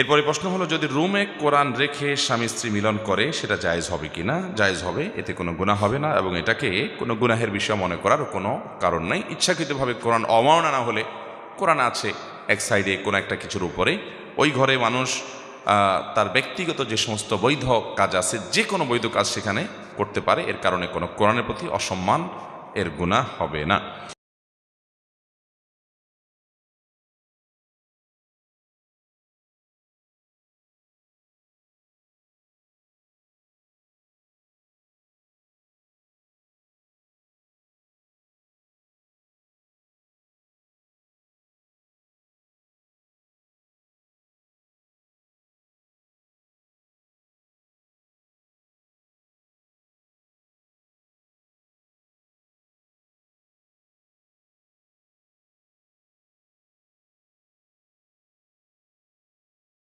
এরপরে প্রশ্ন হলো, যদি রুমে কোরআন রেখে স্বামী স্ত্রী মিলন করে, সেটা জায়েজ হবে কি না? জায়েজ হবে, এতে কোনো গুনাহ হবে না, এবং এটাকে কোনো গুনাহের বিষয় মনে করার কোনো কারণ নেই। ইচ্ছাকৃতভাবে কোরআন অমাওনা না হলে, কোরআন আছে এক সাইডে কোনো একটা কিছুর উপরে। ওই ঘরে মানুষ তার ব্যক্তিগত যে সমস্ত বৈধ কাজ আছে, যে কোনো বৈধ কাজ সেখানে করতে পারে। এর কারণে কোনো কোরআনের প্রতি অসম্মান, এর গুণা হবে না।